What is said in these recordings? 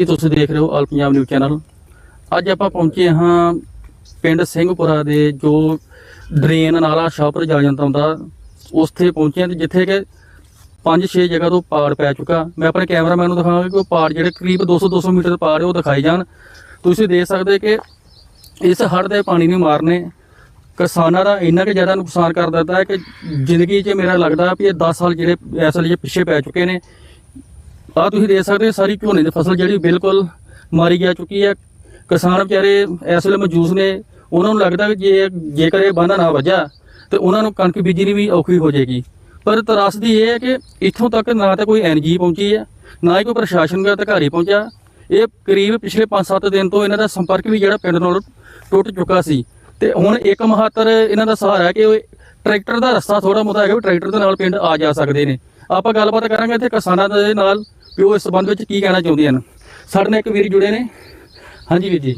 ਇਹ ਤੁਸੀਂ ਦੇਖ ਰਹੇ ਹੋ ਆਲ ਪੰਜਾਬ ਨਿਊਜ਼ ਚੈਨਲ? ਅੱਜ ਆਪਾਂ ਪਹੁੰਚੇ ਹਾਂ ਪਿੰਡ ਸਿੰਘਪੁਰਾ ਦੇ ਜੋ ਡਰੇਨ ਨਾਲਾ ਸ਼ਾਹਪੁਰ ਜਾ ਜਾਂਦਾ ਹੁੰਦਾ ਉੱਥੇ ਪਹੁੰਚੇ ਹਾਂ ਤੇ ਜਿੱਥੇ ਕਿ 5-6 ਜਗ੍ਹਾ ਤੋਂ ਪਾੜ ਪੈ ਚੁੱਕਾ। ਮੈਂ ਆਪਣੇ ਕੈਮਰਾਮੈਨ ਨੂੰ ਦਿਖਾਵਾਂਗਾ ਕਿ ਉਹ ਪਾੜ ਜਿਹੜੇ ਕਰੀਬ 200-200 ਮੀਟਰ ਪਾੜ ਉਹ ਦਿਖਾਈ ਜਾਣ। ਤੁਸੀਂ ਦੇਖ ਸਕਦੇ ਕਿ ਇਸ ਹੜ੍ਹ ਦੇ ਪਾਣੀ ਨੇ ਮਾਰਨੇ ਕਿਸਾਨਾਂ ਦਾ ਇੰਨਾ ਕਿ ਜ਼ਿਆਦਾ ਨੁਕਸਾਨ ਕਰ ਦਿੱਤਾ ਹੈ ਕਿ ਜ਼ਿੰਦਗੀ 'ਚ ਮੇਰਾ ਲੱਗਦਾ ਵੀ ਇਹ 10 ਸਾਲ ਜਿਹੜੇ ਇਸ ਵੇਲੇ ਪਿੱਛੇ ਪੈ ਚੁੱਕੇ ਨੇ। ਆ ਤੁਸੀਂ ਦੇਖ ਸਕਦੇ ਹੋ ਸਾਰੀ ਝੋਨੇ ਦੀ ਫਸਲ ਜਿਹੜੀ ਬਿਲਕੁਲ ਮਾਰੀ ਜਾ ਚੁੱਕੀ ਹੈ। ਕਿਸਾਨ ਵਿਚਾਰੇ ਇਸ ਵੇਲੇ ਮੌਜੂਦ ਨੇ। ਉਹਨਾਂ ਨੂੰ ਲੱਗਦਾ ਕਿ ਜੇ ਜੇਕਰ ਇਹ ਬੰਦਾ ਨਾ ਵੱਜਾ, ਤੇ ਉਹਨਾਂ ਨੂੰ ਕਣਕ ਬੀਜਣੀ ਵੀ ਔਖੀ ਹੋ ਜਾਏਗੀ। ਪਰ ਤਰਾਸਦੀ ਇਹ ਹੈ ਕਿ ਇੱਥੋਂ ਤੱਕ ਨਾ ਤਾਂ ਕੋਈ ਐਨਜੀ ਪਹੁੰਚੀ ਹੈ, ਨਾ ਹੀ ਕੋਈ ਪ੍ਰਸ਼ਾਸਨ ਦਾ ਅਧਿਕਾਰੀ ਪਹੁੰਚਿਆ। ਇਹ ਕਰੀਬ ਪਿਛਲੇ 5-7 ਦਿਨ ਤੋਂ ਇਹਨਾਂ ਦਾ ਸੰਪਰਕ ਵੀ ਜਿਹੜਾ ਪਿੰਡ ਨਾਲ ਟੁੱਟ ਚੁੱਕਾ ਸੀ। ਤੇ ਹੁਣ ਇੱਕ ਮਹੱਤਰ ਇਹਨਾਂ ਦਾ ਸਹਾਰਾ ਹੈ ਕਿ ਉਹ ਟਰੈਕਟਰ ਦਾ ਰਸਤਾ ਥੋੜਾ ਮੋਟਾ ਹੈਗਾ ਵੀ ਟਰੈਕਟਰ ਦੇ ਨਾਲ ਪਿੰਡ ਆ ਜਾ ਸਕਦੇ ਨੇ। ਆਪਾਂ ਗੱਲਬਾਤ ਕਰਾਂਗੇ ਇੱਥੇ ਕਿਸਾਨਾਂ ਦੇ ਨਾਲ। ਵੀ ਉਹ ਇਸ ਸੰਬੰਧ ਵਿੱਚ ਕੀ ਕਹਿਣਾ ਚਾਹੁੰਦੇ ਹਨ? ਸਾਡੇ ਨਾਲ ਇੱਕ ਵੀਰ ਜੁੜੇ ਨੇ। ਹਾਂਜੀ ਵੀਰ ਜੀ।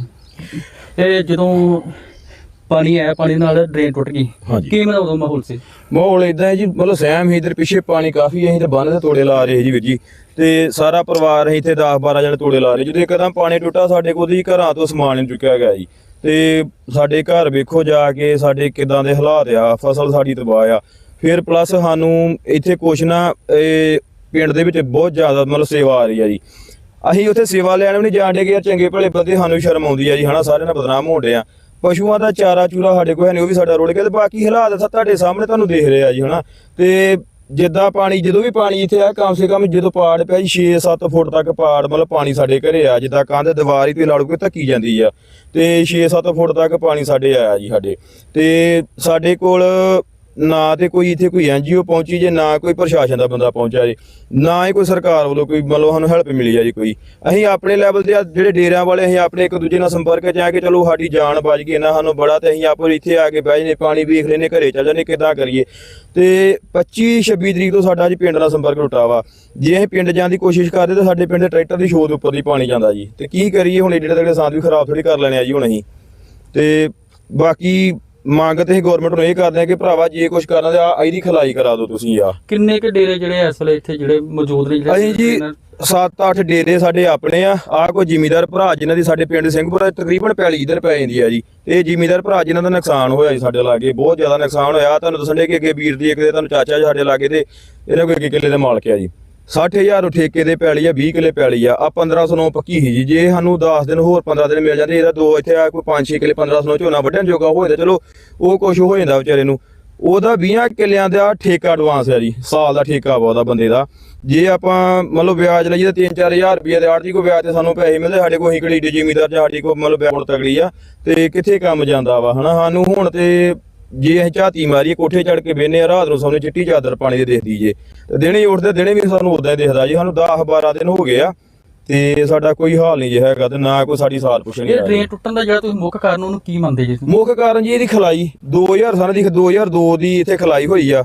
ਇਹ ਜਦੋਂ ਪਾਣੀ ਆਇਆ ਪਾਣੀ ਨਾਲ ਡਰੇਨ ਟੁੱਟ ਗਈ। ਹਾਂਜੀ। ਕਿਵੇਂ ਦਾ ਉਦੋਂ ਮਾਹੌਲ ਸੀ? ਮਾਹੌਲ ਇਦਾਂ ਹੈ ਜੀ ਮਤਲਬ ਸੈਮ ਹੀ ਇਧਰ ਪਿੱਛੇ ਪਾਣੀ ਕਾਫੀ ਅਸੀਂ ਤੇ ਬੰਨ ਤੋੜੇ ਲਾ ਰਹੇ ਜੀ ਵੀਰ ਜੀ। ਤੇ ਸਾਰਾ ਪਰਿਵਾਰ ਅਸੀਂ ਇੱਥੇ 10 12 ਜਣੇ ਤੋੜੇ ਲਾ ਰਹੇ ਜਦੋਂ ਇੱਕਦਮ ਪਾਣੀ ਟੁੱਟਾ ਸਾਡੇ ਕੋਲ ਦੀ ਘਰਾਂ ਤੋਂ ਸਮਾਨ ਨਹੀਂ ਚੁੱਕਿਆ ਗਿਆ ਜੀ। ਤੇ ਸਾਡੇ ਘਰ ਵੇਖੋ ਜਾ ਕੇ ਸਾਡੇ ਕਿਦਾਂ ਦੇ ਹਾਲਾਤ ਆ ਫਸਲ ਸਾਡੀ ਤਬਾਹ ਆ। ਫਿਰ ਪਲੱਸ ਸਾਨੂੰ ਇੱਥੇ ਕੁਛ ਨਾ ਇਹ ਪਿੰਡ ਦੇ ਵਿੱਚ ਬਹੁਤ ਜ਼ਿਆਦਾ ਮਤਲਬ ਸੇਵਾ ਆ ਰਹੀ ਆ ਜੀ। ਅਸੀਂ ਉੱਥੇ ਸੇਵਾ ਲੈਣ ਵੀ ਨਹੀਂ ਜਾਣਦੇ ਕਿ ਯਾਰ ਚੰਗੇ ਭਲੇ ਬੰਦੇ ਸਾਨੂੰ ਸ਼ਰਮ ਆਉਂਦੀ ਆ ਜੀ, ਹਨਾ, ਸਾਰਿਆਂ ਨਾਲ ਬਦਨਾਮ ਹੋਣਦੇ ਆ। ਪਸ਼ੂਆਂ ਦਾ ਚਾਰਾ ਚੂਰਾ ਸਾਡੇ ਕੋਲ ਹੈ ਨਹੀਂ, ਉਹ ਵੀ ਸਾਡਾ ਰੋੜ ਗਿਆ ਤੇ ਬਾਕੀ ਹਾਲਾਤ ਤੁਹਾਡੇ ਸਾਹਮਣੇ ਤੁਹਾਨੂੰ ਦੇਖ ਰਿਹਾ ਜੀ, ਹਨਾ। ਤੇ ਜਿੱਦਾਂ ਪਾਣੀ, ਜਦੋਂ ਵੀ ਪਾਣੀ ਇੱਥੇ ਆ, ਕਮ ਸੇ ਕਮ ਜਦੋਂ ਪਾੜ ਪਿਆ ਜੀ 6-7 ਫੁੱਟ ਤੱਕ ਪਾੜ, ਮਤਲਬ ਪਾਣੀ ਸਾਡੇ ਘਰੇ ਆ, ਜਿੱਦਾਂ ਕੰਧ, ਦੀਵਾਰ ਹੀ ਤੇ ਲਾੜੂ ਕੇ ਧੱਕੀ ਜਾਂਦੀ ਆ। ਤੇ 6-7 ਫੁੱਟ ਤੱਕ ਪਾਣੀ ਸਾਡੇ ਆਇਆ ਜੀ, ਸਾਡੇ। ਤੇ ਸਾਡੇ ਕੋਲ ਨਾ ਤੇ ਕੋਈ ਇੱਥੇ ਕੋਈ ਐਨਜੀਓ ਪਹੁੰਚੀ ਜੇ, ਨਾ ਕੋਈ ਪ੍ਰਸ਼ਾਸਨ ਦਾ ਬੰਦਾ ਪਹੁੰਚਿਆ ਜੀ, ਨਾ ਹੀ ਕੋਈ ਸਰਕਾਰ ਵੱਲੋਂ ਕੋਈ ਮਤਲਬ ਸਾਨੂੰ ਹੈਲਪ ਮਿਲੀ ਆ ਜੀ ਕੋਈ। ਅਸੀਂ ਆਪਣੇ ਲੈਵਲ ਤੇ ਜਿਹੜੇ ਡੇਰਿਆਂ ਵਾਲੇ ਅਸੀਂ ਆਪਣੇ ਇੱਕ ਦੂਜੇ ਨਾਲ ਸੰਪਰਕ ਚ ਆ ਕੇ ਚਲੋ ਸਾਡੀ ਜਾਨ ਬਚ ਗਈ ਨਾ ਸਾਨੂੰ ਬੜਾ ਤੇ ਅਸੀਂ ਆਪੋ ਇੱਥੇ ਆ ਕੇ ਬਹਿ ਜਨੇ ਪਾਣੀ ਵੇਖ ਲੈਨੇ ਘਰੇ ਚੱਲ ਜਾਨੇ ਕਿਦਾਂ ਕਰੀਏ। ਤੇ 25 26 ਤਰੀਕ ਤੋਂ ਸਾਡਾ ਜੀ ਪਿੰਡ ਨਾਲ ਸੰਪਰਕ ਟੁੱਟਾ ਵਾ। ਜੇ ਅਸੀਂ ਪਿੰਡ ਜਾਣ ਦੀ ਕੋਸ਼ਿਸ਼ ਕਰਦੇ ਤਾਂ ਸਾਡੇ ਪਿੰਡ ਦੇ ਟਰੈਕਟਰ ਦੀ ਸੋਧ ਉੱਪਰ ਦੀ ਪਾਣੀ ਜਾਂਦਾ ਜੀ। ਤੇ ਕੀ ਕਰੀਏ ਹੁਣ ਏਡੇ ਤਗੜੇ ਸੰਦ ਵੀ ਖਰਾਬ ਥੋੜੀ ਕਰ ਲੈਣੇ ਆ ਜੀ ਹੁਣ ਅਸੀਂ। ਤੇ ਬਾਕੀ ਮੰਗ ਤੇ ਅਸੀਂ ਗਵਰਨਮੈਂਟ ਨੂੰ ਇਹ ਕਰਦੇ ਆ ਕਿ ਭਰਾਵਾ ਜੇ ਕੁਝ ਕਰਨਾ ਤੇ ਆ ਇਹਦੀ ਖਲਾਈ ਕਰਾ ਦਿਓ ਤੁਸੀਂ ਆ। ਕਿੰਨੇ ਕੁ ਡੇਰੇ ਜਿਹੜੇ ਇਸ ਵੇਲੇ ਇੱਥੇ ਜਿਹੜੇ ਮੌਜੂਦ ਨੇ ਜਿਹੜੇ ਅਸੀਂ ਜੀ 7-8 ਡੇਰੇ ਸਾਡੇ ਆਪਣੇ ਆ ਆ ਕੋਈ ਜ਼ਿਮੀਦਾਰ ਭਰਾ ਜਿਨ੍ਹਾਂ ਦੀ ਸਾਡੇ ਪਿੰਡ ਸਿੰਘਪੁਰ ਤਕਰੀਬਨ ਪੈਲੀ ਇਧਰ ਪੈ ਜਾਂਦੀ ਆ ਜੀ। ਤੇ ਇਹ ਜ਼ਿਮੀਦਾਰ ਭਰਾ ਜਿਨ੍ਹਾਂ ਦਾ ਨੁਕਸਾਨ ਹੋਇਆ ਜੀ ਸਾਡੇ ਲਾਗੇ ਬਹੁਤ ਜ਼ਿਆਦਾ ਨੁਕਸਾਨ ਹੋਇਆ। ਤੁਹਾਨੂੰ ਦੱਸਣ ਕਿ ਅੱਗੇ ਵੀਰ ਦੀ ਇੱਕ ਦੇ ਤੁਹਾਨੂੰ ਚਾਚਾ ਜੀ ਸਾਡੇ ਲਾਗੇ ਤੇ ਇਹਨਾਂ ਕੋਈ ਅੱਗੇ ਕਿੱਲੇ ਦੇ ਮਾਲਕ ਆ ਜੀ। 60000 ਠੇਕੇ ਦੇ ਪੈਲੀ ਆ 20 ਕਿੱਲੇ ਪੈਲੀ ਆ ਆ 1509 ਪੱਕੀ ਸੀ ਜੀ। ਜੇ ਸਾਨੂੰ 10 ਦਿਨ ਹੋਰ 15 ਦਿਨ ਮਿਲ ਜਾਂਦੇ, ਇਹਦਾ ਦੋ ਇੱਥੇ ਆ, ਕੋਈ 5-6 ਕਿੱਲੇ 1509 ਝੋਨਾ ਵੱਢਣ ਜੋਗਾ ਹੋਏ ਤਾਂ ਚਲੋ, ਉਹ ਕੁਝ ਹੋ ਜਾਂਦਾ ਵਿਚਾਰੇ ਨੂੰ। ਉਹਦਾ 20 ਕਿੱਲਿਆਂ ਦਾ ਠੇਕਾ ਐਡਵਾਂਸ ਹੈ ਜੀ, ਸਾਲ ਦਾ ਠੇਕਾ ਵਾ ਉਹਦਾ ਬੰਦੇ ਦਾ। ਜੇ ਆਪਾਂ ਮਤਲਬ ਵਿਆਜ ਲਈਏ ਤਾਂ 3-4000 ਰੁਪਏ ਦੇ ਆੜਤੀ ਕੋ ਵਿਆਜ ਤੇ ਸਾਨੂੰ ਪੈਸੇ ਮਿਲਦੇ, ਸਾਡੇ ਕੋਲ ਹੀ ਕਿਹੜੀ ਜ਼ਿਮੀਦਾਰ ਜਾਂ ਸਾਡੀ ਕੋ ਮਤਲਬ ਵਿਆਜ ਤਗੜੀ ਆ, ਤੇ ਕਿੱਥੇ ਕੰਮ ਜਾਂਦਾ ਵਾ, ਹਨਾ? ਸਾਨੂੰ ਹੁਣ ਤੇ ਜੇ ਅਸੀਂ ਝਾਤੀ ਮਾਰੀਏ, ਕੋਠੇ ਚੜ ਕੇ ਬੈਨੇ ਆ, ਰਾਤ ਨੂੰ ਸਾਹਮਣੇ ਚਿੱਟੀ ਚਾਦਰ ਪਾਣੀ ਦੇ ਦੇਖਦੀ ਜੇ। ਤੇ ਦਿਨੇ ਉੱਠਦੇ ਦਿਨੇ ਵੀ ਸਾਨੂੰ ਉਦਾਂ ਹੀ ਦਿਖਦਾ ਜੀ। ਸਾਨੂੰ 10 12 ਦਿਨ ਹੋ ਗਏ ਆ ਤੇ ਸਾਡਾ ਕੋਈ ਹਾਲ ਨਹੀਂ ਜੇ ਹੈਗਾ ਤੇ ਨਾ ਕੋਈ ਸਾਡੀ ਸਾਲ ਪੁੱਛਣੀ ਇਹ ਡਰੇਨ ਟੁੱਟਣ ਦਾ ਜਿਹੜਾ ਤੁਸੀਂ ਮੁੱਖ ਕਾਰਨ ਉਹਨੂੰ ਕੀ ਮੰਨਦੇ ਜੀ? ਮੁੱਖ ਕਾਰਨ ਜੀ ਇਹਦੀ ਖਲਾਈ 2000 ਸਾਲ ਦੀ 2002 ਦੀ ਇੱਥੇ ਖਲਾਈ ਹੋਈ ਆ।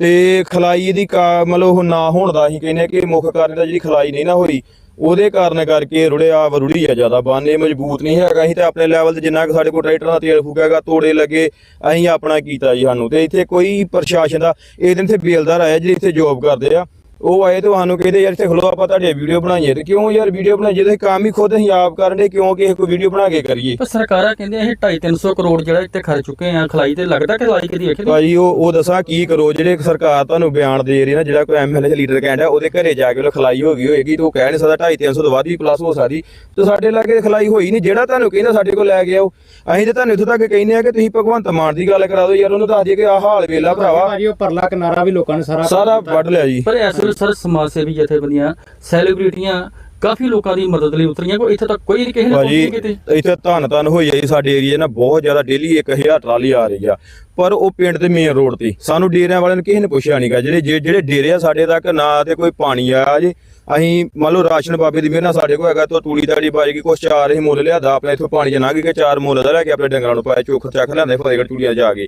ਤੇ ਖਲਾਈ ਇਹਦੀ ਮਤਲਬ ਉਹ ਨਾ ਹੋਣ ਦਾ ਅਸੀਂ ਕਹਿੰਦੇ ਕਿ ਮੁੱਖ ਕਾਰਨ ਦਾ ਜਿਹੜੀ ਖਲਾਈ ਨਹੀਂ ਨਾ ਹੋਈ ਉਹਦੇ ਕਾਰਨ ਕਰਕੇ ਰੁੜਿਆ, ਰੁੜੀ ਆ ਜ਼ਿਆਦਾ। ਬਾਨੇ ਮਜ਼ਬੂਤ ਨਹੀਂ ਹੈਗਾ। ਅਸੀਂ ਤੇ ਆਪਣੇ ਲੈਵਲ ਤੇ ਜਿੰਨਾ ਕੁ ਸਾਡੇ ਕੋਲ ਟਰੈਕਟਰ ਦਾ ਤੇਲ ਫੂਕਿਆਗਾ ਤੋੜੇ ਲੱਗੇ, ਅਸੀਂ ਆਪਣਾ ਕੀਤਾ ਜੀ ਸਾਨੂੰ। ਤੇ ਇੱਥੇ ਕੋਈ ਪ੍ਰਸ਼ਾਸਨ ਦਾ, ਇਹ ਦਿਨ ਤੇ ਬੇਲਦਾਰ ਆਇਆ ਜਿਹੜੇ ਇੱਥੇ ਜੋਬ ਕਰਦੇ ਆ। ਉਹ ਆਏ ਤੇ ਸਾਨੂੰ ਕਹਿੰਦੇ ਯਾਰ ਇੱਥੇ ਖਲੋ ਆਪਾਂ ਤੁਹਾਡੀ ਵੀਡੀਓ ਬਣਾਈਏ ਤੇ ਕਿਉਂ ਯਾਰ ਵੀਡੀਓ ਬਣਾਈਏ? ਤੇ ਕੰਮ ਹੀ ਖੁਦ ਅਸੀਂ ਆਪ ਕਰਨ ਦੇ ਕਿਉਂ ਕਿ ਕੋਈ ਵੀਡੀਓ ਬਣਾ ਕੇ ਕਰੀਏ? ਪਰ ਸਰਕਾਰਾਂ ਕਹਿੰਦੇ ਇਹ 2.5-300 ਕਰੋੜ ਜਿਹੜਾ ਇੱਥੇ ਖਰਚ ਚੁੱਕੇ ਆ ਖਲਾਈ ਤੇ ਲੱਗਦਾ ਕਿ ਖਲਾਈ ਕਦੀ ਵੇਖੀ ਭਾਜੀ ਉਹ ਉਹ ਦੱਸਾਂ ਕੀ ਕਰੋ ਜਿਹੜੇ ਸਰਕਾਰ ਤੁਹਾਨੂੰ ਬਿਆਨ ਦੇ ਰਹੀ ਨਾ ਜਿਹੜਾ ਕੋਈ ਐਮਐਲਏ ਜਾਂ ਲੀਡਰ ਕਹਿੰਦਾ ਉਹਦੇ ਘਰੇ ਜਾ ਕੇ ਉਹ ਖਲਾਈ ਹੋ ਗਈ ਹੋਏਗੀ ਤੇ ਉਹ ਕਹਿ ਨਹੀਂ ਸਕਦਾ 2.5 300 ਤੋਂ ਵੱਧ ਵੀ ਪਲੱਸ ਹੋ ਸਕਦੀ। ਤੇ ਸਾਡੇ ਲਾਗੇ ਖਲਾਈ ਹੋਈ ਨਹੀਂ ਜਿਹੜਾ ਤੁਹਾਨੂੰ ਕਹਿੰਦਾ ਸਾਡੇ ਕੋਲ ਲੈ ਕੇ ਆਓ ਅਸੀਂ ਤੇ ਤੁਹਾਨੂੰ ਇੱਥੋਂ ਤੱਕ ਕਹਿੰਦੇ ਆ ਕਿ ਤੁਸੀਂ ਭਗਵੰਤ ਮਾਨ ਦੀ ਗੱਲ ਕਰਾ ਦਿਓ ਯਾਰ ਉਹਨੂੰ ਦੱਸ ਦਈਏ ਕਿ ਆਹ ਹਾਲ ਵੇਲਾ ਭਰਾਵਾ। ਭਾਜੀ ਉਹ ਪਰਲਾ ਕਿਨਾਰਾ ਵੀ ਲੋਕਾਂ ਨੇ ਸਾਰਾ ਸਾਰਾ ਵੱਢ ਲਿਆ ਜੀ। ਪਰ ਇਸ ਵੇਲੇ ਸਰ ਸਮਾਜ ਸੇਵੀ ਜਥੇਬੰਦੀਆਂ ਸੈਲੀਬ੍ਰਿਟੀਆਂ ਕਾਫੀ ਲੋਕਾਂ ਦੀ ਮਦਦ ਲਈ ਉਤਰੀਆਂ ਕੋਈ ਇੱਥੇ ਤੱਕ ਕੋਈ ਨਹੀਂ ਕਿਸੇ ਨੇ ਪਹੁੰਚੀ ਕਿਤੇ। ਇੱਥੇ ਧੰਨ ਧੰਨ ਹੋਈ ਜੀ ਸਾਡੇ ਏਰੀਆ ਨਾਲ ਬਹੁਤ ਜ਼ਿਆਦਾ ਡੇਲੀ 1000 ਟਰਾਲੀ ਆ ਰਹੀ ਆ। ਪਰ ਉਹ ਪਿੰਡ ਤੇ ਮੇਨ ਰੋਡ ਤੇ ਸਾਨੂੰ ਡੇਰਿਆਂ ਵਾਲਿਆਂ ਨੂੰ ਕਿਸੇ ਨੇ ਪੁੱਛਿਆ ਨਹੀਂਗਾ ਜਿਹੜੇ ਜਿਹੜੇ ਡੇਰੇ ਆ ਸਾਡੇ ਤੱਕ ਨਾ ਤੇ ਕੋਈ ਪਾਣੀ ਆਇਆ ਜੀ। ਅਸੀਂ ਮੰਨ ਲਓ ਰਾਸ਼ਨ ਬਾਬੇ ਦੀ ਮਿਹਰ ਨਾਲ ਸਾਡੇ ਕੋਲ ਹੈਗਾ ਤੋਂ ਤੂੜੀ ਦਾੜੀ ਬਾਜ ਗਈ ਕੁਛ ਚਾਰ ਅਸੀਂ ਮੁੱਲ ਲਿਆਦਾ ਆਪਣੇ ਇੱਥੋਂ ਪਾਣੀ ਲੰਘ ਕੇ ਚਾਰ ਮੁੱਲ ਦਾ ਲੈ ਕੇ ਆਪਣੇ ਡੰਗਰਾਂ ਨੂੰ ਪਾਇਆ ਚੋਖ ਚੱਕ ਲਿਆਂਦੇ ਫਤਿਹਗੜ੍ਹ ਚੂੜੀਆਂ ਜਾ ਕੇ।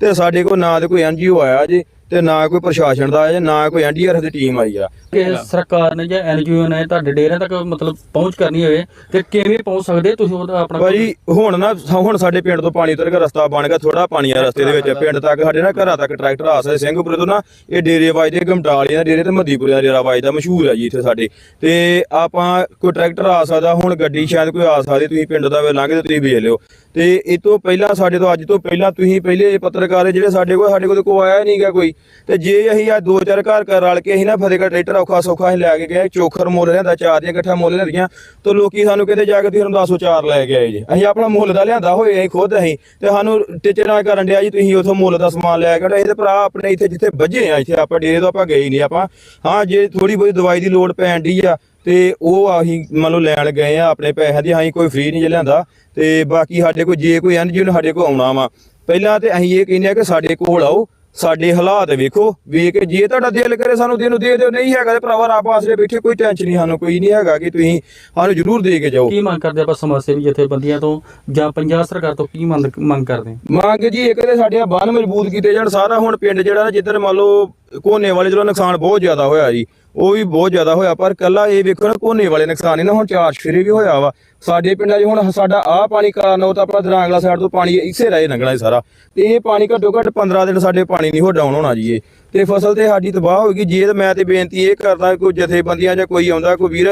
ਤੇ ਸਾਡੇ ਕੋਲ ਨਾ ਤੇ ਕੋਈ ਐਨਜੀਓ ਆਇਆ ਜੀ ਤੇ ਨਾ ਕੋਈ ਪ੍ਰਸ਼ਾਸਨ ਦਾ ਆਇਆ ਜੀ, ਨਾ ਕੋਈ ਐਨਡੀਆਰਐਫ ਦੀ ਟੀਮ ਆਈ ਆ। ਕਿ ਸਰਕਾਰ ਨੇ ਜਾਂ ਐਨਜੀਓ ਨੇ ਤੁਹਾਡੇ ਡੇਰਿਆਂ ਤੱਕ ਮਤਲਬ ਪਹੁੰਚ ਕਰਨੀ ਹੋਵੇ ਤੇ ਕਿਵੇਂ ਪਹੁੰਚ ਸਕਦੇ ਤੁਸੀਂ ਉਹਦਾ ਆਪਣਾ ਭਾਜੀ ਹੁਣ ਨਾ ਹੁਣ ਸਾਡੇ ਪਿੰਡ ਤੋਂ ਪਾਣੀ ਉਤਰ ਕੇ ਰਸਤਾ ਬਣ ਗਿਆ ਥੋੜਾ ਪਾਣੀ ਆ ਰਸਤੇ ਦੇ ਵਿੱਚ। ਪਿੰਡ ਤੱਕ ਸਾਡੇ ਨਾ ਘਰਾਂ ਤੱਕ ਟਰੈਕਟਰ ਆ ਸਕਦੇ ਸਿੰਘਪੁਰੇ ਤੋਂ ਨਾ ਇਹ ਡੇਰੇ ਵੱਜਦੇ ਗਮਟਾਲੀਆਂ ਡੇਰੇ ਤੇ ਮੱਦੀਪੁਰੇ ਦਾ ਡੇਰਾ ਵੱਜਦਾ ਮਸ਼ਹੂਰ ਹੈ ਜੀ ਇੱਥੇ ਸਾਡੇ। ਤੇ ਆਪਾਂ ਕੋਈ ਟਰੈਕਟਰ ਆ ਸਕਦਾ ਹੁਣ ਗੱਡੀ ਸ਼ਾਇਦ ਕੋਈ ਆ ਸਕਦੀ ਤੁਸੀਂ ਪਿੰਡ ਦਾ ਵੇ ਲੰਘ ਤੇ ਤੁਸੀਂ ਵੇਖ ਲਿਓ। ਤੇ ਇਹ ਤੋਂ ਪਹਿਲਾਂ ਸਾਡੇ ਤੋਂ ਅੱਜ ਤੋਂ ਪਹਿਲਾਂ ਤੁਸੀਂ ਪਹਿਲੇ ਪੱਤਰਕਾਰ ਜਿਹੜੇ ਸਾਡੇ ਕੋਲ ਸਾਡੇ ਕੋਲ ਕੋਈ ਆਇਆ ਨਹੀਂਗਾ ਕੋਈ। ਤੇ ਜੇ ਅਸੀਂ ਆ ਦੋ ਚਾਰ ਘਰ ਘਰ ਰਲ ਕੇ ਅਸੀਂ ਨਾ ਫਤਿਹਗੜ੍ਹ ਟਰੈਕਟਰ ਔਖਾ ਸੌਖਾ ਅਸੀਂ ਲੈ ਕੇ ਗਏ, ਚੋਖਰ ਮੁੱਲ ਲਿਆਂਦਾ, ਚਾਰ ਦੀਆਂ ਇਕੱਠਾ ਮੁੱਲ ਲਿਆਂਦੀਆਂ, ਤੇ ਲੋਕੀ ਸਾਨੂੰ ਕਹਿੰਦੇ ਜਾ ਕੇ ਤੁਸੀਂ ਰਮਦਾਸੋ ਚਾਰ ਲੈ ਕੇ ਆਏ ਜੀ। ਅਸੀਂ ਆਪਣਾ ਮੁੱਲ ਦਾ ਲਿਆਂਦਾ ਹੋਏ, ਅਸੀਂ ਖੁਦ ਅਸੀਂ, ਤੇ ਸਾਨੂੰ ਟੀਚਰਾਂ ਕਰਨ ਡਿਆ ਜੀ, ਤੁਸੀਂ ਉਥੋਂ ਮੁੱਲ ਦਾ ਸਮਾਨ ਲੈ ਕੇ ਆਓ। ਤੇ ਭਰਾ ਆਪਣੇ ਇੱਥੇ ਜਿੱਥੇ ਵੱਜੇ ਆ, ਇੱਥੇ ਆਪਾਂ ਡੇਰੇ ਤੋਂ ਆਪਾਂ ਗਏ ਹੀ ਨਹੀਂ ਆਪਾਂ। ਹਾਂ, ਜੇ ਥੋੜੀ ਬਹੁਤੀ ਦਵਾਈ ਦੀ ਲੋੜ ਪੈਣ ਡਈ ਆ, ਤੇ ਉਹ ਅਸੀਂ ਮੰਨ ਲਓ ਲੈਣ ਗਏ ਆ ਆਪਣੇ ਪੈਸਿਆਂ ਦੀ, ਅਸੀਂ ਕੋਈ ਫ੍ਰੀ ਨਹੀਂ ਜੇ ਲਿਆਂਦਾ। ਤੇ ਬਾਕੀ ਸਾਡੇ ਕੋਲ, ਜੇ ਕੋਈ ਐਨਜੀਓ ਨੇ ਸਾਡੇ ਕੋਲ ਆਉਣਾ ਵਾ। ਪਹਿਲਾਂ ਤੇ ਅਸੀਂ ਇਹ ਕਹਿੰਦੇ ਆ ਕਿ ਸਾਡੇ ਕੋਲ ਆਓ ਸਾਡੇ ਹਾਲਾਤ ਵੇਖੋ ਵੇਖ ਕੇ ਜੇ ਤੁਹਾਡਾ ਦਿਲ ਕਰੇ ਸਾਨੂੰ ਦੇ ਨੂੰ ਦੇ ਦਿਓ ਨਹੀਂ ਹੈਗਾ ਤੇ ਭਰਾਵਾ ਰੱਬ ਆਸਰੇ ਬੈਠੇ ਕੋਈ ਟੈਨਸ਼ਨ ਨਹੀਂ ਸਾਨੂੰ ਕੋਈ ਨਹੀਂ ਹੈਗਾ ਕਿ ਤੁਸੀਂ ਸਾਨੂੰ ਜ਼ਰੂਰ ਦੇ ਕੇ ਜਾਓ। ਕੀ ਮੰਗ ਕਰਦੇ ਆਪਾਂ ਸਮਾਜ ਸੇਵੀ ਜਥੇਬੰਦੀਆਂ ਤੋਂ ਜਾਂ ਪੰਜਾਬ ਸਰਕਾਰ ਤੋਂ ਕੀ ਮੰਗ ਮੰਗ ਕਰਦੇ? ਮੰਗ ਜੀ ਇੱਕ ਤੇ ਸਾਡੇ ਬੰਨ ਮਜ਼ਬੂਤ ਕੀਤੇ ਜਾਣ ਸਾਰਾ ਹੁਣ ਪਿੰਡ ਜਿਹੜਾ ਜਿੱਧਰ ਮੰਨ ਲਓ ਕੋਨੇ ਵਾਲੇ ਜਿਹੜਾ ਨੁਕਸਾਨ ਬਹੁਤ ਜ਼ਿਆਦਾ ਹੋਇਆ ਜੀ। ਉਹ ਵੀ ਬਹੁਤ ਜ਼ਿਆਦਾ ਹੋਇਆ, ਪਰ ਕੱਲਾ ਇਹ ਵੇਖੋ ਨਾ ਕੋਨੇ ਵਾਲੇ ਨੁਕਸਾਨ ਨਹੀਂ ਨਾ, ਹੁਣ ਚਾਰ ਸ਼ੇਰੇ ਵੀ ਹੋਇਆ ਵਾ। ਸਾਡੇ ਪਿੰਡਾਂ 'ਚ ਹੁਣ ਸਾਡਾ ਆਹ ਪਾਣੀ ਕਾਰਨ ਉਹ ਤਾਂ ਆਪਣਾ ਦਰਾਂਗਲਾ ਸਾਈਡ ਤੋਂ ਪਾਣੀ ਇਸੇ ਰਾਏ ਲੰਘਣਾ ਸੀ ਸਾਰਾ। ਤੇ ਇਹ ਪਾਣੀ ਘੱਟੋ ਘੱਟ 15 ਦਿਨ ਸਾਡੇ ਪਾਣੀ ਨਹੀਂ ਹੋ ਡਾਊਨ ਹੋਣਾ ਜੀ ਇਹ। ਤੇ ਫਸਲ ਤੇ ਸਾਡੀ ਤਬਾਹ ਹੋ ਗਈ ਜੇ ਤਾਂ ਮੈਂ ਤੇ ਬੇਨਤੀ ਇਹ ਕਰਦਾ ਕੋਈ ਜਥੇਬੰਦੀਆਂ ਜਾਂ ਕੋਈ ਆਉਂਦਾ, ਕੋਈ ਵੀਰ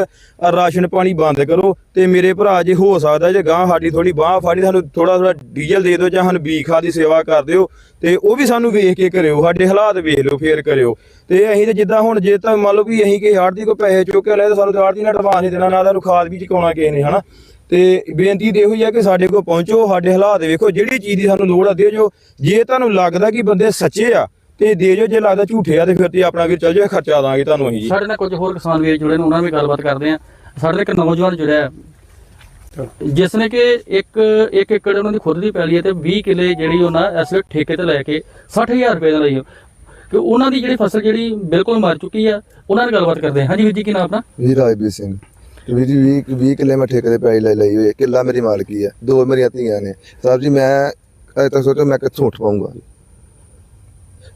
ਰਾਸ਼ਨ ਪਾਣੀ ਬੰਦ ਕਰੋ ਤੇ ਮੇਰੇ ਭਰਾ ਜੇ ਹੋ ਸਕਦਾ ਜੇ ਗਾਂ ਸਾਡੀ ਥੋੜੀ ਬਾਹ ਫਾੜੀ, ਸਾਨੂੰ ਥੋੜਾ ਥੋੜਾ ਡੀਜ਼ਲ ਦੇ ਦਿਓ ਜਾਂ ਸਾਨੂੰ ਬੀ ਖਾਦ ਦੀ ਸੇਵਾ ਕਰ ਦਿਓ ਤੇ ਉਹ ਵੀ ਸਾਨੂੰ ਵੇਖ ਕੇ ਕਰਿਓ, ਸਾਡੇ ਹਾਲਾਤ ਵੇਖ ਲਓ, ਫੇਰ ਕਰਿਓ। ਤੇ ਅਸੀਂ ਤੇ ਜਿੱਦਾਂ ਹੁਣ ਜੇ ਤਾਂ ਮੰਨ ਲਓ ਵੀ ਅਸੀਂ ਕਿ ਹਾੜ ਦੀ ਪੈਸੇ ਚੁੱਕ ਕੇ ਲੈ ਤਾਂ ਸਾਨੂੰ ਤੇ ਨਾਲ ਐਡਵਾਂਸ ਨਹੀਂ ਦੇਣਾ, ਨਾ ਤਾਂ ਖਾਦ ਵੀ ਚੁਕਾਉਣਾ ਕਿਸੇ ਨੇ, ਹਨਾ? ਤੇ ਬੇਨਤੀ ਤੇ ਇਹੋ ਹੀ ਆ ਕਿ ਸਾਡੇ ਕੋਲ ਪਹੁੰਚੋ, ਸਾਡੇ ਹਾਲਾਤ ਵੇਖੋ, ਜਿਹੜੀ ਚੀਜ਼ ਦੀ ਸਾਨੂੰ ਲੋੜ ਆ, ਦੇ ਜੋ। ਜੇ ਤੁਹਾਨੂੰ ਲੱਗਦਾ ਕਿ ਬੰਦੇ ਸੱਚੇ ਆ ਤੇ ਦੇ ਜੋ ਜੇ ਲੱਗਦਾ ਝੂਠੇ ਆ ਤੇ ਫਿਰ ਤੇ ਆਪਣਾ ਵੀਰ ਚੱਲ ਜਾਓ ਖਰਚਾ ਦਾਂਗੇ ਤੁਹਾਨੂੰ ਅਸੀਂ। ਜੀ ਸਾਡੇ ਨਾਲ ਕੁਝ ਹੋਰ ਕਿਸਾਨ ਵੀਰ ਜੁੜੇ ਨੇ ਉਹਨਾਂ ਨਾਲ ਵੀ ਗੱਲਬਾਤ ਕਰਦੇ ਆ ਸਾਡੇ ਨਾਲ ਇੱਕ ਨੌਜਵਾਨ ਜੁੜਿਆ ਹੈ, ਜਿਸ ਨੇ ਕਿ ਇੱਕ ਇੱਕ ਏਕੜ ਉਹਨਾਂ ਦੀ ਖੁਦ ਦੀ ਪੈਲੀ ਹੈ ਤੇ 20 ਕਿੱਲੇ ਜਿਹੜੀ ਉਹਨਾਂ ਇਸ ਵੇਲੇ ਠੇਕੇ ਤੇ ਲੈ ਕੇ 60000 ਰੁਪਏ ਦਾ ਲਈ ਹੈ। ਕਿ ਉਹਨਾਂ ਦੀ ਜਿਹੜੀ ਫਸਲ ਜਿਹੜੀ ਬਿਲਕੁਲ ਮਰ ਚੁੱਕੀ ਆ ਉਹਨਾਂ ਨਾਲ ਗੱਲਬਾਤ ਕਰਦੇ ਹਾਂ। ਹਾਂਜੀ ਵੀਰ ਜੀ ਕੀ ਨਾਮ ਆਪਣਾ? ਵੀਰ ਰਾਜਵੀਰ ਸਿੰਘ। ਤੇ ਵੀਰ ਜੀ 20 20 ਕਿੱਲੇ ਮੈਂ ਠੇਕੇ ਤੇ ਪੈਲੀ ਲੈ ਲਈ ਹੋਈ ਹੈ। ਕਿੱਲਾ ਮੇਰੀ ਮਾਲਕੀ ਹੈ। ਦੋ ਮੇਰੀਆਂ ਧੀਆਂ ਨੇ। ਸਾਹਿਬ ਜੀ ਮੈਂ ਅਜੇ ਤੱਕ ਸੋਚੋ ਮੈਂ ਕਿੱਥੋਂ ਉੱਠ ਪਾਊਂਗਾ।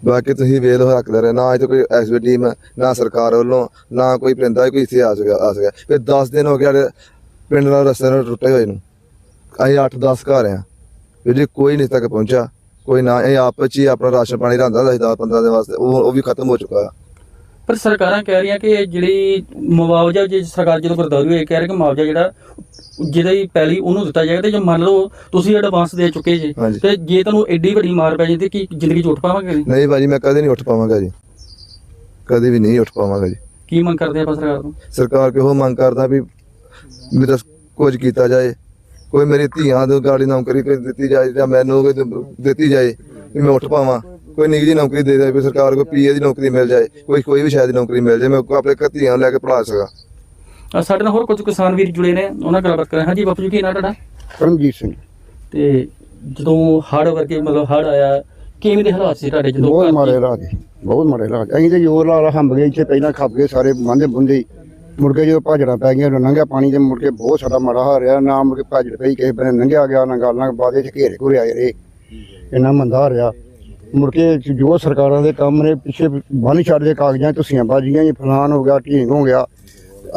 ਬਾਕੀ ਤੁਸੀਂ ਵੇਖ ਲਓ ਹੱਕਦਾਰ ਹੈ ਨਾ ਇੱਥੇ ਤੱਕ ਕੋਈ ਐਸਬੀ ਟੀਮ, ਨਾ ਸਰਕਾਰ ਵੱਲੋਂ, ਨਾ ਕੋਈ ਪਰਿੰਦਾ ਕੋਈ ਇੱਥੇ ਆ ਸਕਿਆ ਆ ਸਕਿਆ। ਫਿਰ 10 ਦਿਨ ਹੋ ਗਏ ਸਾਡੇ ਪਿੰਡ ਨਾਲ ਰਸਤੇ ਨਾਲ ਟੁੱਟੇ ਹੋਏ ਨੂੰ। ਅਸੀਂ 8-10 ਘਰ ਆ। ਵੀਰ ਜੀ ਕੋਈ ਨਹੀਂ ਤੱਕ ਪਹੁੰਚਾ ਕੋਈ ਨਾ, ਇਹ ਆਪਸ ਵਿੱਚ ਹੀ ਆਪਣਾ ਰਾਸ਼ਨ ਪਾਣੀ ਰਾਂਦਾ ਸੀ 10-15 ਦਿਨ ਵਾਸਤੇ, ਉਹ ਉਹ ਵੀ ਖਤਮ ਹੋ ਚੁੱਕਾ। ਹੈ ਪਰ ਸਰਕਾਰਾਂ ਕਹਿ ਰਹੀਆਂ ਕਿ ਇਹ ਜਿਹੜੀ ਮੁਆਵਜ਼ਾ ਜੇ ਸਰਕਾਰ ਜਦੋਂ ਗਰਦਾਰੀ ਹੋਈ ਕਹਿ ਰਹੀ ਕਿ ਮੁਆਵਜ਼ਾ ਜਿਹੜਾ ਜਿਹਦੀ ਪੈਲੀ ਉਹਨੂੰ ਦਿੱਤਾ ਜਾਏਗਾ ਤੇ ਜੇ ਮੰਨ ਲਓ ਤੁਸੀਂ ਐਡਵਾਂਸ ਦੇ ਚੁੱਕੇ ਜੇ। ਤੇ ਜੇ ਤੁਹਾਨੂੰ ਐਡੀ ਵੱਡੀ ਮਾਰ ਪੈ ਜਾਂਦੀ ਕੀ ਜ਼ਿੰਦਗੀ ਚ ਉੱਠ ਪਾਵਾਂਗੇ ਨਹੀਂ? ਨਹੀਂ ਭਾਜੀ ਮੈਂ ਕਦੇ ਨਹੀਂ ਉੱਠ ਪਾਵਾਂਗਾ ਜੀ ਕਦੇ ਵੀ ਨਹੀਂ ਉੱਠ ਪਾਵਾਂਗਾ ਜੀ ਕੀ ਮੰਗ ਕਰਦੇ ਆਪਾਂ ਸਰਕਾਰ ਤੋਂ ਸਰਕਾਰ ਕੋਲ ਮੰਗ ਕਰਦਾ ਵੀ ਮੇਰਾ ਕੁਝ ਕੀਤਾ ਜਾਏ ਕੋਈ ਮੇਰੀ ਧੀਆਂ ਦੇ ਗਾੜੀ ਨੌਕਰੀ ਕੋਈ ਦਿੱਤੀ ਜਾਏ ਜਾਂ ਮੈਨੂੰ ਕੋਈ ਦਿੱਤੀ ਜਾਏ ਵੀ ਮੈਂ ਉੱਠ ਪਾਵਾਂ ਕੋਈ ਨਿੱਜੀ ਨੌਕਰੀ ਦੇ ਦੇ ਸਰਕਾਰ ਕੋਈ ਪੀਏ ਦੀ ਨੌਕਰੀ ਮਿਲ ਜਾਏ ਕੋਈ ਕੋਈ ਵੀ ਸ਼ਾਇਦ ਦੀ ਨੌਕਰੀ ਮਿਲ ਜਾਏ ਮੈਂ ਆਪਣੇ ਘਰ ਧੀਆਂ ਨੂੰ ਲੈ ਕੇ ਪੜਾ ਸਕਾਂ। ਸਾਡੇ ਨਾਲ ਹੋਰ ਕੁਝ ਕਿਸਾਨ ਵੀਰ ਜੁੜੇ ਨੇ ਉਹਨਾਂ ਨਾਲ ਗੱਲਬਾਤ ਕਰਾਂ ਹਾਂਜੀ ਬਾਪੂ ਜੀ ਕੀ ਨਾਂ ਤੁਹਾਡਾ? ਪਰਮਜੀਤ ਸਿੰਘ। ਤੇ ਜਦੋਂ ਹੜ ਵਰਗੇ ਮਤਲਬ ਹੜ ਆਇਆ ਕਿਵੇਂ ਦੇ ਹਾਲਾਤ ਸੀ ਤੁਹਾਡੇ ਜਦੋਂ ਬਹੁਤ ਘਰ ਮਾੜੇ ਦੀ- ਹਾਲਾਤ ਸੀ ਬਹੁਤ ਮਾੜੇ ਹਾਲਾਤ ਅਸੀਂ ਤੇ ਜ਼ੋਰ ਲਾ ਲਾ ਹੰਬ ਗਏ ਇੱਥੇ ਪਹਿਲਾਂ ਖੱਪ ਗਏ ਸਾਰੇ ਬੰਦੇ ਬੁੰਦੇ ਹੀ। ਮੁੜ ਕੇ ਜਦੋਂ ਭਾਜੜਾਂ ਪੈ ਉਦੋਂ ਲੰਘਿਆ ਪਾਣੀ ਤੇ ਮੁੜ ਕੇ ਬਹੁਤ ਸਾਡਾ ਮਾੜਾ ਹਾਲ ਰਿਹਾ। ਨਾ ਮੁੜ ਕੇ ਭਾਜੜ ਪਈ ਕਿਸੇ ਬੰਨੇ ਲੰਘਿਆ ਗਿਆ ਨਾ ਗੱਲ ਬਾਅਦ ਵਿੱਚ ਘੇਰੇ ਘੁਰੇ ਆਏ ਰਹੇ। ਇੰਨਾ ਮੰਦਾ ਰਿਹਾ। ਮੁੜ ਕੇ ਜੋ ਸਰਕਾਰਾਂ ਦੇ ਕੰਮ ਨੇ, ਪਿੱਛੇ ਬੰਨ ਛੱਡ ਦੇ ਕਾਗਜ਼ਾਂ ਤੁਸੀਆਂ ਬਾਜੀਆਂ ਜੀ ਫਲਾਨ ਹੋ ਗਿਆ, ਢੀਂਗ ਹੋ ਗਿਆ।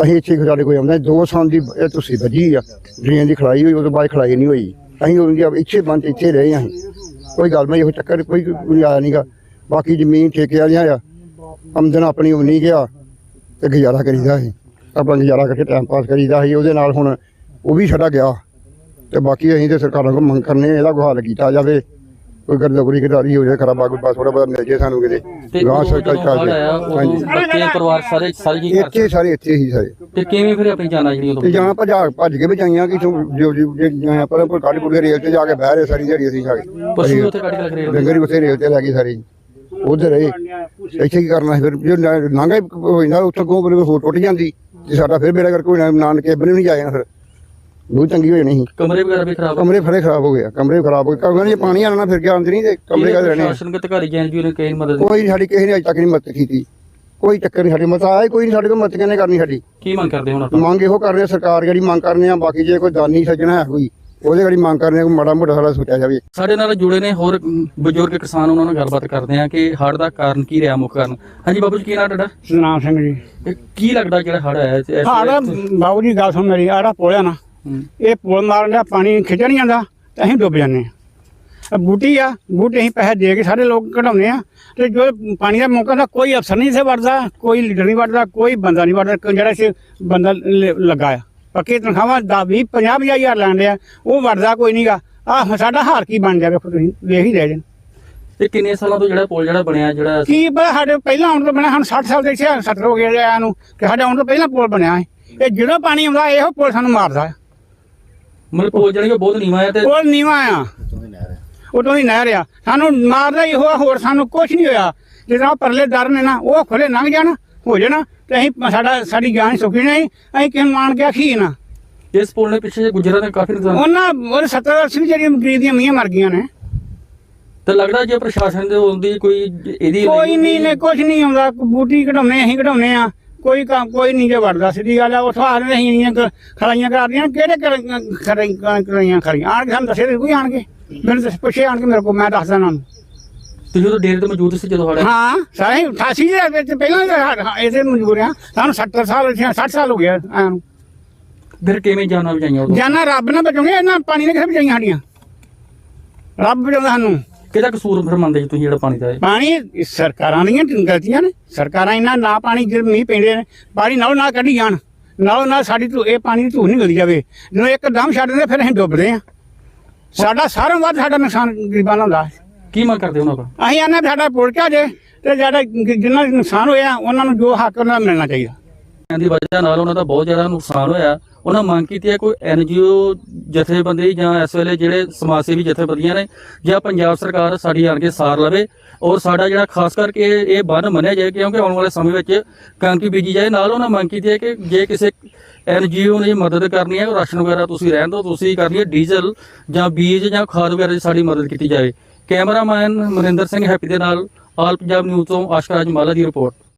ਅਸੀਂ ਇੱਥੇ ਸਾਡੇ ਕੋਈ ਆਉਂਦਾ, ਦੋ ਸਾਲ ਦੀ ਇਹ ਤੁਸੀਂ ਵੱਜੀ ਆ, ਡਰੇਨ ਦੀ ਖੜਾਈ ਹੋਈ ਉਹ ਤੋਂ ਬਾਅਦ ਖੜਾਈ ਨਹੀਂ ਹੋਈ। ਅਸੀਂ ਉਹਦੀ ਜੀ ਇੱਥੇ ਬੰਦ ਇੱਥੇ ਰਹੇ ਹਾਂ। ਅਸੀਂ ਕੋਈ ਗੱਲ ਨਹੀਂ, ਇਹੋ ਚੱਕਰ ਕੋਈ ਕੋਈ ਆਇਆ ਨਹੀਂਗਾ ਬਾਕੀ ਜ਼ਮੀਨ ਠੇਕੇ ਵਾਲੀਆਂ ਆ ਆਮਦਨ ਆਪਣੀ ਉਹ ਗਿਆ ਤੇ ਗੁਜ਼ਾਰਾ ਕਰੀਦਾ ਸੀ। ਆਪਾਂ ਗੁਜ਼ਾਰਾ ਕਰਕੇ ਟਾਈਮ ਪਾਸ ਕਰੀਦਾ ਸੀ, ਉਹਦੇ ਨਾਲ ਹੁਣ ਉਹ ਵੀ ਛੱਡਾ ਗਿਆ। ਤੇ ਬਾਕੀ ਅਸੀਂ ਤੇ ਸਰਕਾਰਾਂ ਕੋਲ ਮੰਗ ਕਰਨੇ ਇਹਦਾ ਗੁਹਾਲ ਕੀਤਾ ਜਾਵੇ। ਕੋਈ ਗਰਦੌਰੀ ਘਟਾਰੀ ਹੋ ਜਾਏ ਖਰਾਬਾ ਕੋਈ ਥੋੜਾ ਬਹੁਤ ਮਿਲ ਜੇ ਸਾਨੂੰ ਕਿਤੇ। ਗਾਂ ਸਰਕਾਰ ਚੱਲ ਉਦੋਂ ਬੱਚੇ ਪਰਿਵਾਰ ਸਾਰੇ ਸਾਰੇ ਜੀ ਘਰ ਇੱਥੇ ਸਾਰੇ ਇੱਥੇ ਹੀ ਸਾਰੇ। ਤੇ ਕਿਵੇਂ ਫਿਰ ਆਪਣੀ ਜਾਨਾਂ ਜਿਹੜੀ ਤੇ ਜਾਂ ਭਜਾ ਭੱਜ ਕੇ ਵੀ ਜਾਈਆਂ ਕਿ ਜੋ ਜੋ ਜੋ ਪਰ ਪਰ ਕਾੜੀ ਕੁੜੀ ਰੇਲ ਤੇ ਜਾ ਕੇ ਬਹਿ ਰਹੇ ਸਾਰੀ ਦਿਹਾੜੀ ਅਸੀਂ ਜਾ ਕੇ। ਪਸ਼ੂ ਉੱਥੇ ਕੱਢ ਕੇ ਲੱਗ ਰਹੇ ਡੰਗਰ ਉੱਥੇ ਰੇਲ ਤੇ ਲੈ ਗਈ ਸਾਰੀ। ਉਧਰ ਰਹੇ। ਇੱਥੇ ਕੀ ਕਰਨਾ ਫਿਰ? ਜੇ ਨਾਂਗਾ ਹੋ ਜਾਂਦਾ ਉੱਥੋਂ ਕੋ ਬਲੇ ਹੋਰ ਟੁੱਟ ਜਾਂਦੀ। ਤੇ ਸਾਡਾ ਫਿਰ ਬੇੜਾ ਕਰਕੇ ਕੋਈ ਨਾਨਕੇ ਬਣੇ ਨਹੀਂ ਜਾਏਗਾ ਫਿਰ। ਬਹੁਤ ਚੰਗੀ ਹੋਈ ਨਹੀਂ ਕਮਰੇ ਵਗੈਰਾ ਵੀ ਖਰਾਬ ਕਮਰੇ ਫਰੇ ਖਰਾਬ ਹੋ ਗਿਆ ਕਮਰੇ ਖਰਾਬ ਹੋ ਗਏ। ਕਮਰੇ ਜੇ ਪਾਣੀ ਆਣਾ ਫਿਰ ਗਿਆ ਅੰਦਰ ਨਹੀਂ ਤੇ ਕਮਰੇ ਕਾ ਰਹਿਣੇ ਸ਼ਾਸਨ ਕੇ ਅਧਿਕਾਰੀ ਜਾਂ ਐਨਜੀਓ ਨੇ ਕਈ ਮਦਦ ਕੋਈ ਸਾਡੀ ਕਿਸੇ ਨੇ ਅਜੇ ਤੱਕ ਨਹੀਂ ਮਦਦ ਕੀਤੀ। ਕੋਈ ਚੱਕਰ ਨਹੀਂ ਸਾਡੀ ਮਦਦ ਆਇਆ ਕੋਈ ਨਹੀਂ ਸਾਡੇ ਕੋਲ ਮਦਦ ਕਿਹਨੇ ਕਰਨੀ ਸਾਡੀ? ਕੀ ਮੰਗ ਕਰਦੇ ਹੁਣ ਆਪਾਂ? ਮੰਗ ਇਹੋ ਕਰ ਰਹੇ ਆ, ਸਰਕਾਰ ਜਿਹੜੀ ਮੰਗ ਕਰਨੇ ਆ ਬਾਕੀ ਜੇ ਕੋਈ ਦਾਨੀ ਸੱਜਣਾ ਹੈ ਕੋਈ ਉਹਦੇ ਗਾੜੀ ਮੰਗ ਕਰਨੇ ਕੋਈ ਮਾੜਾ ਮੋਟਾ ਸਾਡਾ ਸੋਚਿਆ ਜਾਵੇ। ਸਾਡੇ ਨਾਲ ਜੁੜੇ ਨੇ ਹੋਰ ਬਜ਼ੁਰਗ ਕਿਸਾਨ ਉਹਨਾਂ ਨਾਲ ਗੱਲਬਾਤ ਕਰਦੇ ਆ ਕਿ ਹੜ੍ਹ ਦਾ ਕਾਰਨ ਕੀ ਰਿਹਾ ਮੁੱਖ ਕਾਰਨ। ਹਾਂਜੀ ਬਾਬੂ ਜੀ ਕੀ ਨਾਮ ਤੁਹਾਡਾ? ਸਤਨਾਮ ਸਿੰਘ ਜੀ। ਕੀ ਲੱਗਦਾ ਜਿਹੜਾ ਹੜ੍ਹ ਆਇਆ ਸਾਡਾ ਬਾਬੂ ਜੀ ਗੱਲ ਸੁਣ ਮੇਰੀ ਆੜਾ ਪੋਲਿਆ ਨਾ। ਇਹ ਪੁਲ ਮਾਰਨ ਦਾ ਪਾਣੀ ਖਿੱਚ ਨਹੀਂ ਜਾਂਦਾ ਤੇ ਅਸੀਂ ਡੁੱਬ ਜਾਂਦੇ ਆ ਬੂਟੀ ਆ ਬੂਟੀ ਅਸੀਂ ਪੈਸੇ ਦੇ ਕੇ ਸਾਰੇ ਲੋਕ ਕਢਾਉਂਦੇ ਆ ਤੇ ਜੋ ਪਾਣੀ ਦਾ ਮੌਕਾ ਦਾ ਕੋਈ ਅਫਸਰ ਨਹੀਂ ਸੇ ਵੜਦਾ ਕੋਈ ਲੀਡਰ ਨਹੀਂ ਵੜਦਾ ਕੋਈ ਬੰਦਾ ਨਹੀਂ ਵੜਦਾ ਜਿਹੜਾ ਸੀ ਬੰਦਾ ਲੱਗਾ ਆ। ਪੱਕੀ ਤਨਖਾਹਾਂ ਦਾ 20 50 ਹਜ਼ਾਰ ਲੈਣ ਆ ਉਹ ਵੜਦਾ ਕੋਈ ਨਹੀਂਗਾ ਆ ਸਾਡਾ ਹਾਰ ਕੀ ਬਣ ਜਾਵੇ ਤੁਸੀਂ ਵੇਖ ਹੀ ਲੈ ਜਨ ਇਹ ਕਿੰਨੇ ਸਾਲਾਂ ਤੋਂ ਜਿਹੜਾ ਪੁਲ ਜਿਹੜਾ ਬਣਿਆ ਜਿਹੜਾ ਕੀ ਪਤਾ ਸਾਡੇ ਪਹਿਲਾਂ ਆਉਣ ਤੋਂ ਬਣਿਆ ਸਾਨੂੰ 60 ਸਾਲ ਦੇ ਇੱਥੇ 70 ਹੋ ਗਏ ਆਇਆ ਨੂੰ ਕਿ ਸਾਡੇ ਆਉਣ ਤੋਂ ਪਹਿਲਾਂ ਪੁਲ ਬਣਿਆ ਹੈ ਇਹ ਜਦੋਂ ਪਾਣੀ ਆਉਂਦਾ ਇਹੋ ਪੁਲ ਸਾਨੂੰ ਮਾਰਦਾ। ਹੈ ਮਤਲਬ ਪੁਲ ਜਿਹੜੀ ਬਹੁਤ ਨੀਵਾਂ ਹੈ ਤੇ ਪੁਲ ਨੀਵਾਂ ਆ। ਉਦੋਂ ਹੀ ਨਹਿਰ ਆ। ਸਾਨੂੰ ਮਾਰਦਾ ਹੀ ਹੋਆ ਹੋਰ ਸਾਨੂੰ ਕੁਝ ਨਹੀਂ ਹੋਇਆ। ਜਦੋਂ ਪਰਲੇ ਦਰ ਨੇ ਨਾ ਉਹ ਖੁੱਲੇ ਲੰਘ ਜਾਣ ਹੋ ਜਾਣ। ਤੇ ਅਸੀਂ ਸਾਡਾ ਸਾਡੀ ਜਾਨ ਸੁਖੀ ਨਹੀਂ। ਅਸੀਂ ਕਿਨ ਮਾਣ ਕੇ ਆਖੀ ਨਾ? ਇਸ ਪੁਲ ਨੇ ਪਿੱਛੇ ਗੁਜਰਾਂ ਨੇ ਕਾਫੀ ਨੁਕਸਾਨ। ਉਹਨਾਂ ਉਹ 70 80 ਜਿਹੜੀਆਂ ਗਰੀਬ ਦੀਆਂ ਮੀਆਂ ਮਰ ਗਈਆਂ ਨੇ। ਤੇ ਲੱਗਦਾ ਜੇ ਪ੍ਰਸ਼ਾਸਨ ਦੇ ਹੁੰਦੀ ਕੋਈ ਇਹਦੀ ਕੋਈ ਨਹੀਂ ਨੇ ਕੁਝ ਨਹੀਂ ਆਉਂਦਾ। ਬੂਟੀ ਕਢਾਉਣੇ ਅਸੀਂ ਕਢਾਉਣੇ ਆ। ਕੋਈ ਕੰਮ ਕੋਈ ਨਹੀਂ ਜੇ ਵੜਦਾ ਸਿੱਧੀ ਗੱਲ ਆ ਆ ਰਹੇ ਅਸੀਂ ਇੰਨੀਆਂ ਖੜਾਈਆਂ ਕਰਦੀਆਂ ਕਿਹੜੇ ਖੜਾਈਆਂ ਖੜੀਆਂ? ਆਣ ਕੇ ਸਾਨੂੰ ਦੱਸੇ ਕੋਈ ਆਣ ਕੇ ਮੈਨੂੰ ਦੱਸ ਪੁੱਛੇ ਆਣ ਕੇ ਮੇਰੇ ਕੋਲ ਮੈਂ ਦੱਸਦਾ ਉਹਨਾਂ ਨੂੰ। ਤੁਸੀਂ ਉਦੋਂ ਡੇਰੇ ਤੇ ਮੌਜੂਦ ਸੀ ਜਦੋਂ ਆਇਆ? ਹਾਂ ਸਾਰੇ 88 ਦੇ ਵਿੱਚ ਪਹਿਲਾਂ ਇਹਦੇ ਮਜਬੂਰ ਆ। ਸਾਨੂੰ 70 ਸਾਲ 60 ਸਾਲ ਹੋ ਗਿਆ ਆਇਆ ਨੂੰ। ਫਿਰ ਕਿਵੇਂ ਜਾਨਾਂ ਬਚਾਈਆਂ ਉਦੋਂ? ਜਾਨਾ ਰੱਬ ਨੇ ਬਚਾਉਣੇ ਇਹਨਾਂ ਪਾਣੀ ਨੇ ਕਿੱਥੇ ਬਚਾਈਆਂ ਸਾਡੀਆਂ? ਰੱਬ ਬਚਾਉਂਦਾ ਸਾਨੂੰ। ਕਿਹਦਾ ਕਸੂਰ ਫਿਰ ਮੰਨਦੇ ਜੀ ਤੁਸੀਂ ਜਿਹੜਾ ਪਾਣੀ ਦਾ ਹੈ ਪਾਣੀ ਸਰਕਾਰਾਂ ਦੀਆਂ ਗਲਤੀਆਂ ਨੇ। ਸਰਕਾਰਾਂ ਇਹਨਾਂ ਨਾ ਪਾਣੀ ਜਦ ਮੀਂਹ ਪੈਂਦੇ ਨੇ ਪਾਣੀ ਨਾਲੋਂ ਨਾਲ ਕੱਢੀ ਜਾਣ। ਨਾਲੋਂ ਨਾਲ ਸਾਡੀ ਧੂ ਇਹ ਪਾਣੀ ਦੀ ਧੂ ਨਹੀਂ ਗਲੀ ਜਾਵੇ। ਜਦੋਂ ਇੱਕਦਮ ਛੱਡ ਦਿੰਦੇ ਫਿਰ ਅਸੀਂ ਡੁੱਬਦੇ ਆ ਸਾਡਾ ਸਾਰਿਆਂ ਵੱਧ ਸਾਡਾ ਨੁਕਸਾਨ ਗਰੀਬਾਂ ਦਾ ਹੁੰਦਾ। ਹੈ। ਕੀ ਮੰਗ ਕਰਦੇ ਉਹਨਾਂ ਕੋਲ? ਅਸੀਂ ਆਨੇ ਸਾਡਾ ਪੁੱਲ ਕੇ ਜੇ ਤੇ ਜਿਹੜਾ ਜਿੰਨਾ ਦਾ ਨੁਕਸਾਨ ਹੋਇਆ ਉਹਨਾਂ ਨੂੰ ਜੋ ਹੱਕ ਉਹਨਾਂ ਨੂੰ ਮਿਲਣਾ ਚਾਹੀਦਾ। ਇਹਨਾਂ ਦੀ ਵਜ੍ਹਾ ਨਾਲ ਉਹਨਾਂ ਦਾ ਬਹੁਤ ਜ਼ਿਆਦਾ ਨੁਕਸਾਨ ਹੋਇਆ। ਉਹਨਾਂ ਮੰਗ ਕੀਤੀ ਹੈ ਕੋਈ ਐਨਜੀਓ ਜਥੇਬੰਦੀ ਜਾਂ ਇਸ ਵੇਲੇ ਜਿਹੜੇ ਸਮਾਜ ਸੇਵੀ ਜਥੇਬੰਦੀਆਂ ਨੇ ਜਾਂ ਪੰਜਾਬ ਸਰਕਾਰ ਸਾਡੀ ਆਣ ਕੇ ਸਾਰ ਲਵੇ ਔਰ ਸਾਡਾ ਜਿਹੜਾ ਖਾਸ ਕਰਕੇ ਇਹ ਬੰਨ ਮੰਨਿਆ ਜਾਏ ਕਿਉਂਕਿ ਆਉਣ ਵਾਲੇ ਸਮੇਂ ਵਿੱਚ ਕਣਕ ਬੀਜੀ ਜਾਏ, ਨਾਲ ਉਹਨਾਂ ਮੰਗ ਕੀਤੀ ਹੈ ਕਿ ਜੇ ਕਿਸੇ ਐਨਜੀਓ ਨੇ ਮਦਦ ਕਰਨੀ ਹੈ, ਰਾਸ਼ਨ ਵਗੈਰਾ ਤੁਸੀਂ ਰਹਿਣ ਦਿਓ, ਤੁਸੀਂ ਕਰਨੀ ਹੈ ਡੀਜ਼ਲ ਜਾਂ ਬੀਜ ਜਾਂ ਖਾਦ ਵਗੈਰਾ ਦੀ ਸਾਡੀ ਮਦਦ ਕੀਤੀ ਜਾਵੇ ਕੈਮਰਾਮੈਨ ਮਨਿੰਦਰ ਸਿੰਘ ਹੈਪੀ ਦੇ ਨਾਲ, ਆਲ ਪੰਜਾਬ ਨਿਊਜ਼ ਤੋਂ ਆਸ਼ਕਾ ਰਾਜ ਦੀ ਰਿਪੋਰਟ।